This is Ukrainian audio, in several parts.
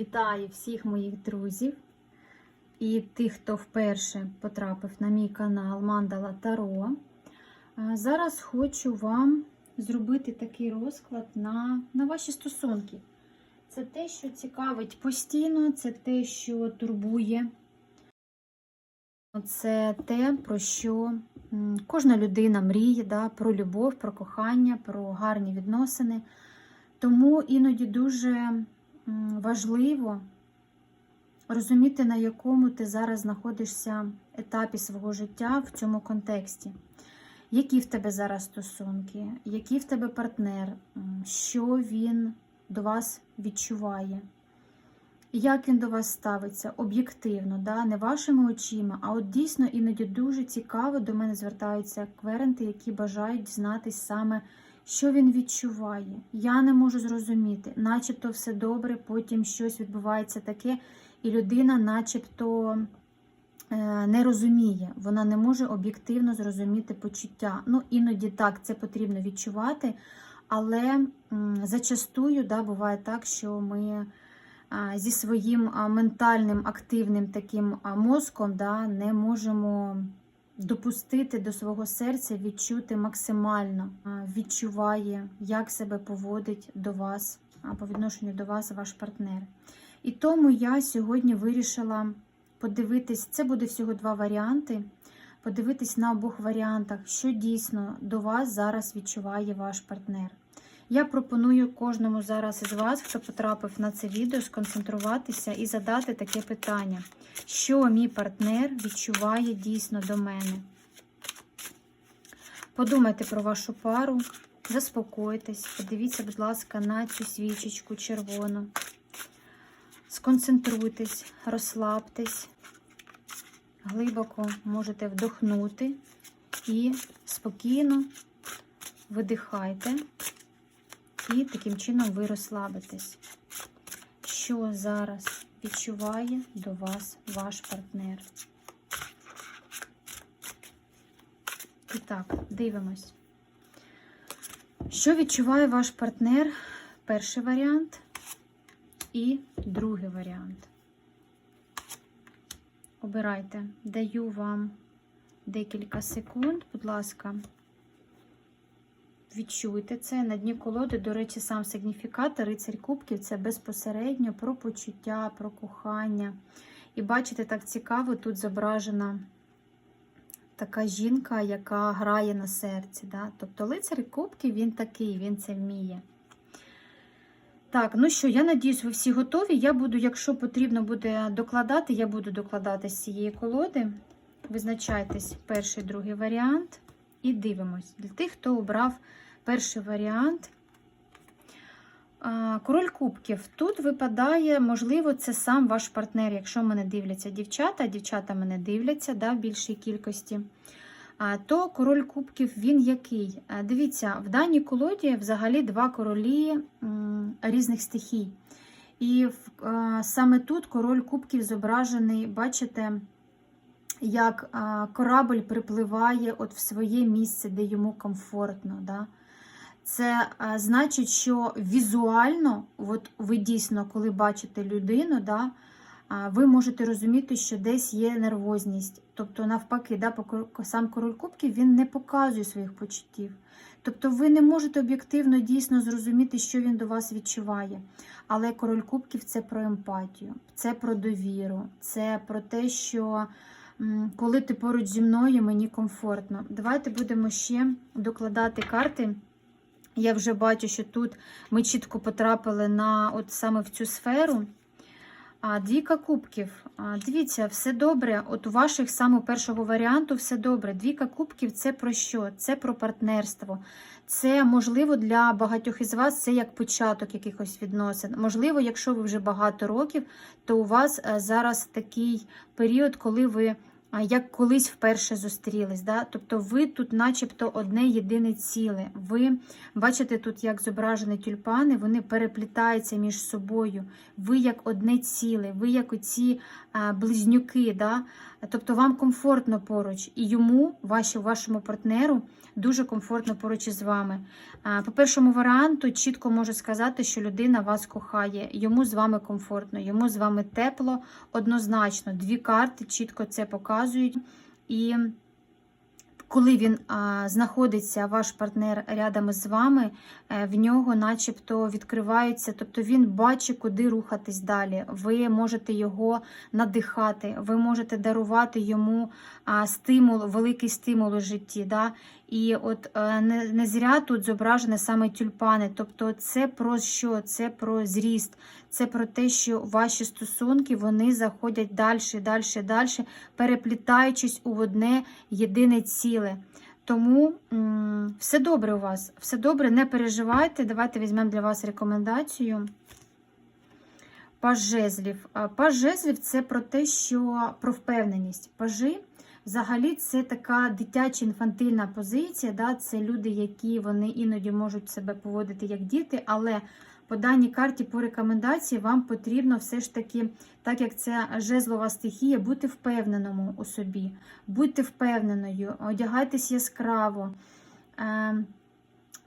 Вітаю всіх моїх друзів і тих, хто вперше потрапив на мій канал Мандала Таро. Зараз хочу вам зробити такий розклад на, на ваші стосунки. Це те, що цікавить постійно, це те, що турбує. Це те, про що кожна людина мріє, да, про любов, про кохання, про гарні відносини. Тому іноді дуже важливо розуміти, на якому ти зараз знаходишся етапі свого життя в цьому контексті. Які в тебе зараз стосунки, який в тебе партнер, що він до вас відчуває, як він до вас ставиться об'єктивно, да? не вашими очима, а от дійсно іноді дуже цікаво до мене звертаються кверенти, які бажають дізнатись саме, що він відчуває. Я не можу зрозуміти, начебто все добре, потім щось відбувається таке, і людина, начебто. е, Не розуміє, вона не може об'єктивно зрозуміти почуття. Ну, іноді так це потрібно відчувати, але зачастую да, буває так, що ми зі своїм ментальним активним таким мозком да, не можемо допустити до свого серця відчути максимально, відчуває, як себе поводить до вас, по відношенню до вас ваш партнер. І тому я сьогодні вирішила подивитись, це буде всього два варіанти. Подивитись на обох варіантах, що дійсно до вас зараз відчуває ваш партнер. Я пропоную кожному зараз із вас, хто потрапив на це відео, сконцентруватися і задати таке питання: що мій партнер відчуває дійсно до мене? Подумайте про вашу пару, заспокойтесь, подивіться, будь ласка, на цю свічечку червону. Сконцентруйтесь, розслабтесь, глибоко можете вдохнути і спокійно видихайте. І таким чином ви розслабитесь. Що зараз відчуває до вас ваш партнер? І так, дивимось. Що відчуває ваш партнер? Перший варіант і другий варіант. Обирайте. Даю вам декілька секунд, будь ласка. Відчуйте це. На дні колоди, до речі, сам сигніфікатор, рицарь кубків це безпосередньо про почуття, про кохання. І бачите, так цікаво, тут зображена така жінка, яка грає на серці. Да? Тобто лицар кубків він такий, він це вміє. Так, ну що, я надіюсь, ви всі готові. Я буду, якщо потрібно буде докладати, я буду докладати з цієї колоди. Визначайтесь перший, другий варіант. І дивимось. Для тих, хто обрав перший варіант. Король кубків. Тут випадає, можливо, це сам ваш партнер, якщо мене дивляться дівчата, дівчата мене дивляться да, в більшій кількості. То король кубків він який? Дивіться, в даній колоді взагалі два королі різних стихій. І саме тут король кубків зображений, бачите, як корабль припливає от в своє місце, де йому комфортно. Да? Це значить, що візуально, от ви дійсно, коли бачите людину, да, ви можете розуміти, що десь є нервозність. Тобто, навпаки, да, сам король кубків він не показує своїх почуттів. Тобто ви не можете об'єктивно дійсно зрозуміти, що він до вас відчуває. Але король кубків це про емпатію, це про довіру, це про те, що коли ти поруч зі мною, мені комфортно. Давайте будемо ще докладати карти. Я вже бачу, що тут ми чітко потрапили на от саме в цю сферу. А двійка кубків. А, дивіться, все добре. От у ваших саме першого варіанту все добре. Двійка кубків це про що? Це про партнерство. Це можливо для багатьох із вас це як початок якихось відносин. Можливо, якщо ви вже багато років, то у вас е, зараз такий період, коли ви як колись вперше зустрілись. Да? Тобто ви тут, начебто, одне єдине ціле. Ви бачите, тут як зображені тюльпани, вони переплітаються між собою. Ви як одне ціле, ви як оці близнюки. Да? Тобто вам комфортно поруч, і йому, вашому партнеру, дуже комфортно поруч із вами. По першому варіанту чітко можу сказати, що людина вас кохає, йому з вами комфортно, йому з вами тепло, однозначно. Дві карти чітко це показують. І коли він а, знаходиться, ваш партнер рядом з вами, е, в нього начебто відкриваються, тобто він бачить, куди рухатись далі. Ви можете його надихати, ви можете дарувати йому а, стимул, великий стимул у житті. Да? І от е, не, не зря тут зображені саме тюльпани. Тобто, це про що? Це про зріст, це про те, що ваші стосунки вони заходять далі, далі, далі, переплітаючись у одне єдине ціле. Тому все добре у вас, все добре, не переживайте. Давайте візьмемо для вас рекомендацію. Паж жезлів. А, Паж це про те, що про впевненість. Пажи Взагалі, це така дитяча інфантильна позиція. Да? Це люди, які вони іноді можуть себе поводити як діти, але по даній карті, по рекомендації, вам потрібно все ж таки, так як це жезлова стихія, бути впевненому у собі. Будьте впевненою, одягайтесь яскраво. Е,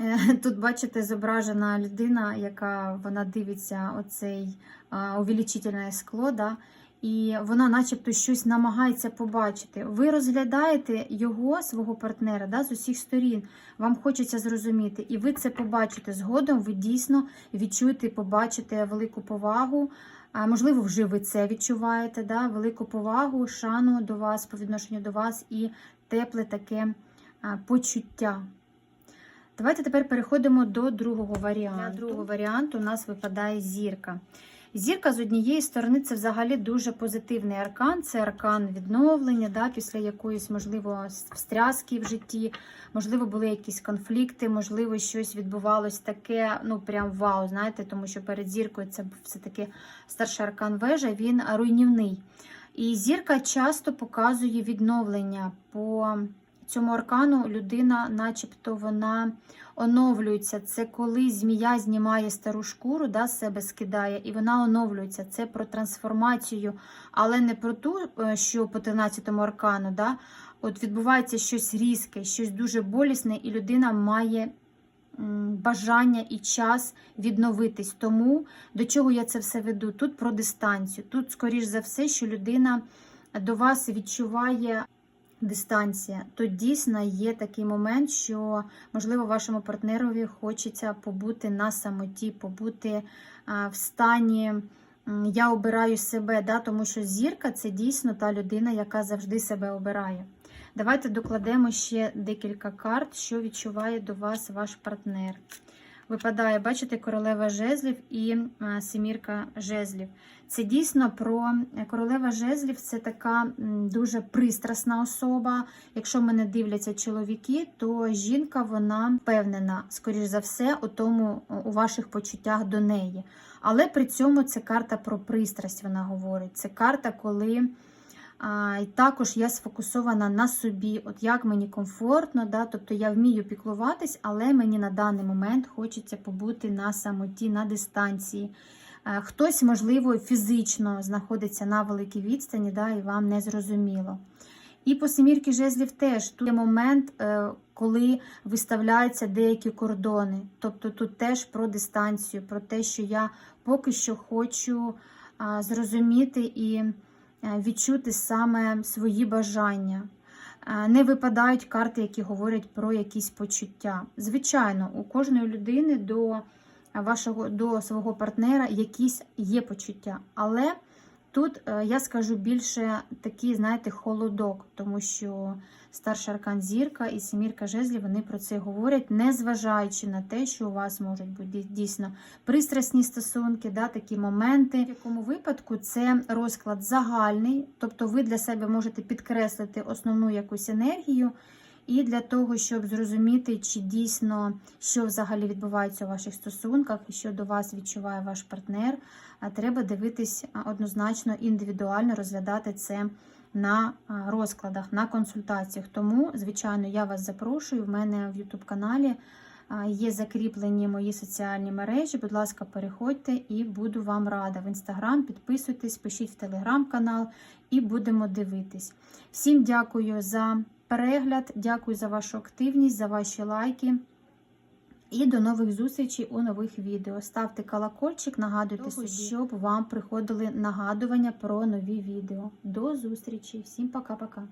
е, Тут, бачите, зображена людина, яка вона дивиться оцей увеличительне скло. Да? І вона, начебто, щось намагається побачити. Ви розглядаєте його, свого партнера, да, з усіх сторін. Вам хочеться зрозуміти, і ви це побачите. Згодом ви дійсно відчуєте побачите велику повагу. А, можливо, вже ви це відчуваєте, да, велику повагу, шану до вас, по відношенню до вас і тепле таке а, почуття. Давайте тепер переходимо до другого варіанту. Для другого варіанту у нас випадає зірка. Зірка з однієї сторони це взагалі дуже позитивний аркан. Це аркан відновлення, да, після якоїсь, можливо, встряски в житті, можливо, були якісь конфлікти, можливо, щось відбувалось таке, ну прям вау, знаєте, тому що перед зіркою це все-таки старший аркан вежа, він руйнівний. І зірка часто показує відновлення. По цьому аркану людина, начебто, вона оновлюється. Це коли змія знімає стару шкуру, да, себе скидає, і вона оновлюється. Це про трансформацію, але не про ту, е, що по 13-му аркану. Да, От відбувається щось різке, щось дуже болісне, і людина має бажання і час відновитись. Тому до чого я це все веду? Тут про дистанцію. Тут, скоріш за все, що людина до вас відчуває дистанція, то дійсно є такий момент, що, можливо, вашому партнерові хочеться побути на самоті, побути в стані. Я обираю себе, да, тому що зірка це дійсно та людина, яка завжди себе обирає. Давайте докладемо ще декілька карт, що відчуває до вас ваш партнер. Випадає, бачите, королева жезлів і семірка жезлів. Це дійсно про е, королева жезлів це така дуже пристрасна особа. Якщо мене дивляться чоловіки, то жінка вона впевнена, скоріш за все, у тому у ваших почуттях до неї. Але при цьому це карта про пристрасть, вона говорить. Це карта, коли. А, І також я сфокусована на собі, от як мені комфортно, да, тобто я вмію піклуватись, але мені на даний момент хочеться побути на самоті, на дистанції. Е, хтось, можливо, фізично знаходиться на великій відстані, да, і вам не зрозуміло. І по семірки жезлів теж тут є момент, е, коли виставляються деякі кордони. Тобто тут теж про дистанцію, про те, що я поки що хочу зрозуміти і відчути саме свої бажання. Не випадають карти, які говорять про якісь почуття. Звичайно, у кожної людини до вашого до свого партнера якісь є почуття. Але тут е, я скажу більше такий, знаєте, холодок, тому що старший аркан зірка і семірка жезлів вони про це говорять, незважаючи на те, що у вас можуть бути дійсно пристрасні стосунки, да, такі моменти. В якому випадку це розклад загальний, тобто ви для себе можете підкреслити основну якусь енергію. І для того, щоб зрозуміти, чи дійсно що взагалі відбувається у ваших стосунках, і що до вас відчуває ваш партнер, треба дивитись однозначно індивідуально розглядати це на розкладах, на консультаціях. Тому, звичайно, я вас запрошую. В мене в YouTube каналі є закріплені мої соціальні мережі. Будь ласка, переходьте і буду вам рада. В інстаграм підписуйтесь, пишіть в телеграм-канал і будемо дивитись. Всім дякую за перегляд, дякую за вашу активність, за ваші лайки. І до нових зустрічей у нових відео. Ставте колокольчик, нагадуйте собі, щоб вам приходили нагадування про нові відео. До зустрічі! Всім пока-пока!